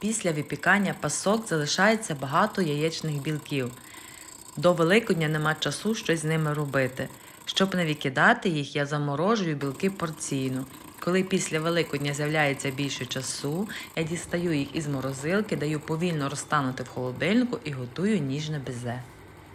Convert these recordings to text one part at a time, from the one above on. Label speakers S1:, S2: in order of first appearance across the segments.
S1: Після випікання пасок залишається багато яєчних білків. До Великодня нема часу щось з ними робити. Щоб не викидати їх, я заморожую білки порційно. Коли після Великодня з'являється більше часу, я дістаю їх із морозилки, даю повільно розтанути в холодильнику і готую ніжне безе.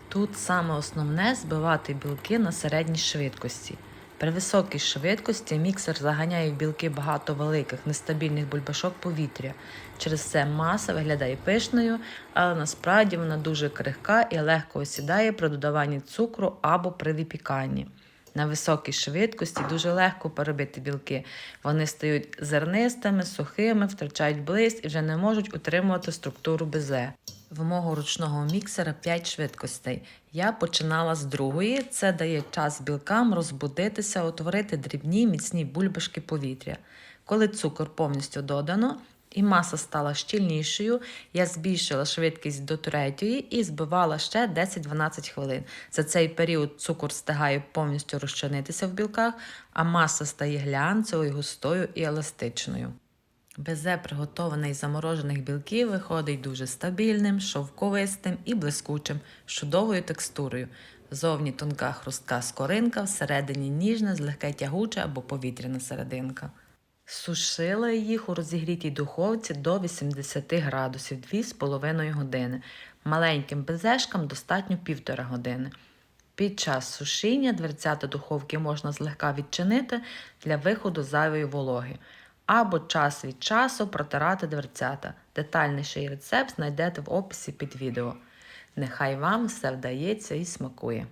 S1: Тут саме основне збивати білки на середній швидкості. При високій швидкості міксер заганяє в білки багато великих нестабільних бульбашок повітря. Через це маса виглядає пишною, але насправді вона дуже крихка і легко осідає при додаванні цукру або при випіканні. На високій швидкості дуже легко перебити білки. Вони стають зернистими, сухими, втрачають блиск і вже не можуть утримувати структуру безе. В мого ручного міксера 5 швидкостей. Я починала з другої. Це дає час білкам розбудитися, утворити дрібні міцні бульбашки повітря. Коли цукор повністю додано і маса стала щільнішою, я збільшила швидкість до третьої і збивала ще 10-12 хвилин. За цей період цукор встигає повністю розчинитися в білках, а маса стає глянцевою, густою і еластичною. Безе, приготований з заморожених білків, виходить дуже стабільним, шовковистим і блискучим, з чудовою текстурою. Зовні тонка хрустка скоринка, всередині ніжна, злегка тягуча або повітряна серединка. Сушила їх у розігрітій духовці до 80 градусів 2,5 години. Маленьким безешкам достатньо 1,5 години. Під час сушіння дверцята духовки можна злегка відчинити для виходу зайвої вологи або час від часу протирати дверцята. Детальніший рецепт знайдете в описі під відео. Нехай вам все вдається і смакує.